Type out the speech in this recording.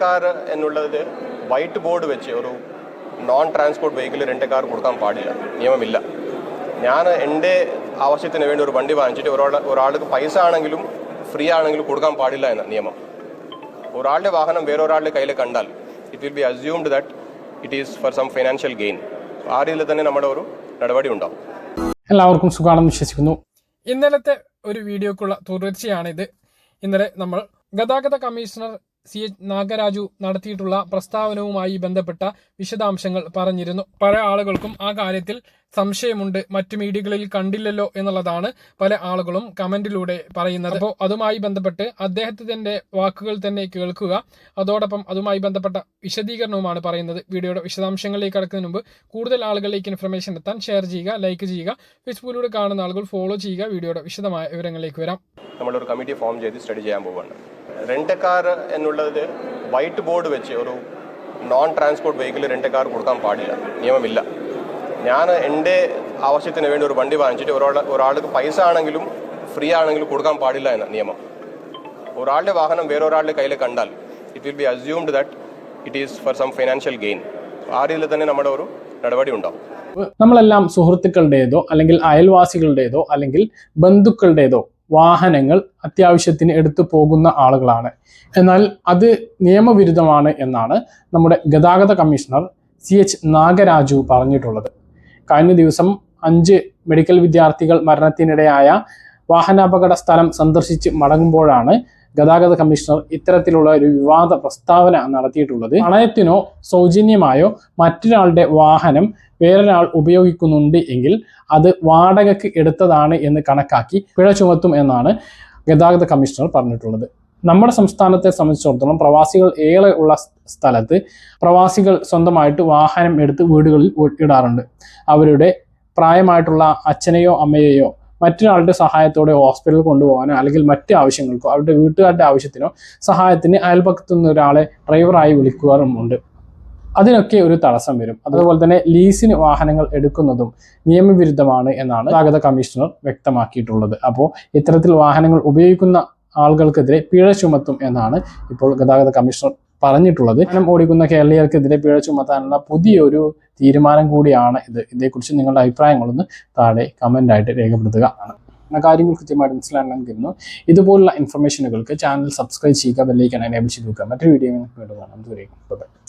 Car എന്നുള്ളത് white board വെച്ച് ഒരു non transport vehicle rent car കൊടുക്കാൻ പാടില്ല. നിയമമില്ല. ഞാൻ എന്റെ ആവശ്യത്തിന് വേണ്ടി ഒരു വണ്ടി വാങ്ങിച്ചിട്ട് ഒരാൾ ഒരാൾക്ക് പൈസ ആണെങ്കിലും ഫ്രീ ആണെങ്കിലും കൊടുക്കാൻ പാടില്ല എന്ന നിയമം. ഒരാളുടെ വാഹനം വേറൊരാളുടെ കയ്യിൽ കണ്ടാൽ it will be assumed that it is for some financial gain ആ രീതിയിൽ തന്നെ നമ്മുടെ ഒരു നടപടി ഉണ്ടാവും. എല്ലാവർക്കും സുഖമാണെന്ന് വിശ്വസിക്കുന്നു. ഇന്നലത്തെ ഒരു വീഡിയോക്കുള്ള തുടർച്ചയാണിത്. ഇന്നലെ നമ്മൾ ഗതാഗത കമ്മീഷണർ സി എച്ച് നാഗരാജു നടത്തിയിട്ടുള്ള പ്രസ്താവനവുമായി ബന്ധപ്പെട്ട വിശദാംശങ്ങൾ പറഞ്ഞിരുന്നു. പല ആളുകൾക്കും ആ കാര്യത്തിൽ സംശയമുണ്ട്. മറ്റു മീഡിയകളിൽ കണ്ടില്ലല്ലോ എന്നുള്ളതാണ് പല ആളുകളും കമന്റിലൂടെ പറയുന്നത്. അപ്പോൾ അതുമായി ബന്ധപ്പെട്ട് അദ്ദേഹത്തിന്റെ വാക്കുകൾ തന്നെ കേൾക്കുക. അതോടൊപ്പം അതുമായി ബന്ധപ്പെട്ട വിശദീകരണവുമാണ് പറയുന്നത്. വീഡിയോയുടെ വിശദാംശങ്ങളിലേക്ക് കടക്കുന്നതിന് മുമ്പ് കൂടുതൽ ആളുകളിലേക്ക് ഇൻഫർമേഷൻ എത്താൻ ഷെയർ ചെയ്യുക ലൈക്ക് ചെയ്യുക ഫേസ്ബുക്കിലൂടെ കാണുന്ന ആളുകൾ ഫോളോ ചെയ്യുക. വീഡിയോയുടെ വിശദമായ വിവരങ്ങളിലേക്ക് വരാം. നമ്മളൊരു കമ്മിറ്റി ഫോം ചെയ്ത് സ്റ്റഡി ചെയ്യാൻ പോവുകയാണ്. റെന്റ് കാർ എന്നുള്ളത് വൈറ്റ് ബോർഡ് വെച്ച് ഒരു non transport vehicle rent car കൊടുക്കാൻ പാടില്ല. നിയമമില്ല. ഞാൻ എന്റെ ആവശ്യത്തിന് വേണ്ടി ഒരു വണ്ടി വാങ്ങിച്ചിട്ട് ഒരാൾ ഒരാൾക്ക് പൈസ ആണെങ്കിലും ഫ്രീ ആണെങ്കിലും കൊടുക്കാൻ പാടില്ല എന്ന നിയമം. ഒരാളുടെ വാഹനം വേറൊരാളുടെ കയ്യിൽ കണ്ടാൽ it will be assumed that it is for some financial gain ആ രീതിയിൽ തന്നെ നമ്മുടെ ഒരു നടപടി ഉണ്ടാവും. നമ്മളെല്ലാം സുഹൃത്തുക്കളുടേതോ അല്ലെങ്കിൽ അയൽവാസികളുടേതോ അല്ലെങ്കിൽ ബന്ധുക്കളുടേതോ വാഹനങ്ങൾ അത്യാവശ്യത്തിന് എടുത്തു പോകുന്ന ആളുകളാണ്. എന്നാൽ അത് നിയമവിരുദ്ധമാണ് എന്നാണ് നമ്മുടെ ഗതാഗത കമ്മീഷണർ സി എച്ച് നാഗരാജു പറഞ്ഞിട്ടുള്ളത്. കഴിഞ്ഞ ദിവസം അഞ്ച് മെഡിക്കൽ വിദ്യാർത്ഥികൾ മരണത്തിനിടയായ വാഹനാപകട സ്ഥലം സന്ദർശിച്ച് മടങ്ങുമ്പോഴാണ് ഗതാഗത കമ്മീഷണർ ഇത്തരത്തിലുള്ള ഒരു വിവാദ പ്രസ്താവന നടത്തിയിട്ടുള്ളത്. പണയത്തിനോ സൗജന്യമായോ മറ്റൊരാളുടെ വാഹനം വേറൊരാൾ ഉപയോഗിക്കുന്നുണ്ട് എങ്കിൽ അത് വാടകയ്ക്ക് എടുത്തതാണ് എന്ന് കണക്കാക്കി പിഴ ചുമത്തും എന്നാണ് ഗതാഗത കമ്മീഷണർ പറഞ്ഞിട്ടുള്ളത്. നമ്മുടെ സംസ്ഥാനത്തെ സംബന്ധിച്ചിടത്തോളം പ്രവാസികൾ ഏറെ ഉള്ള സ്ഥലത്ത് പ്രവാസികൾ സ്വന്തമായിട്ട് വാഹനം എടുത്ത് വീടുകളിൽ ഇടാറുണ്ട്. അവരുടെ പ്രായമായിട്ടുള്ള അച്ഛനെയോ അമ്മയെയോ മറ്റൊരാളുടെ സഹായത്തോടെ ഹോസ്പിറ്റലിൽ കൊണ്ടുപോകാനോ അല്ലെങ്കിൽ മറ്റ് ആവശ്യങ്ങൾക്കോ അവരുടെ വീട്ടുകാരുടെ ആവശ്യത്തിനോ സഹായത്തിന് അയൽപക്കത്തു നിന്ന് ഒരാളെ ഡ്രൈവറായി വിളിക്കാറുമുണ്ട് അതിനൊക്കെ ഒരു തടസ്സം വരും. അതുപോലെ തന്നെ ലീസിന് വാഹനങ്ങൾ എടുക്കുന്നതും നിയമവിരുദ്ധമാണ് എന്നാണ് ഗതാഗത കമ്മീഷണർ വ്യക്തമാക്കിയിട്ടുള്ളത്. അപ്പോൾ ഇത്തരത്തിൽ വാഹനങ്ങൾ ഉപയോഗിക്കുന്ന ആളുകൾക്കെതിരെ പിഴ ചുമത്തും എന്നാണ് ഇപ്പോൾ ഗതാഗത കമ്മീഷണർ പറഞ്ഞിട്ടുള്ളത്. വാഹനം ഓടിക്കുന്ന കേരളീയർക്കെതിരെ പിഴ ചുമത്താനുള്ള പുതിയൊരു തീരുമാനം കൂടിയാണ് ഇത്. ഇതേക്കുറിച്ച് നിങ്ങളുടെ അഭിപ്രായങ്ങളൊന്ന് താഴെ കമന്റ് ആയിട്ട് രേഖപ്പെടുത്തുക. ആണ് കാര്യങ്ങൾ കൃത്യമായിട്ട് മനസ്സിലാക്കാൻ കരുതുന്നു ഇതുപോലുള്ള ഇൻഫർമേഷനുകൾക്ക് ചാനൽ സബ്സ്ക്രൈബ് ചെയ്യുക ബെല്ലൈക്കൺ എനേബിൾ ചെയ്ത് വെക്കുക. മറ്റൊരു വീഡിയോ വീണ്ടും കാണാം. ദൂരേക്കും ബൈ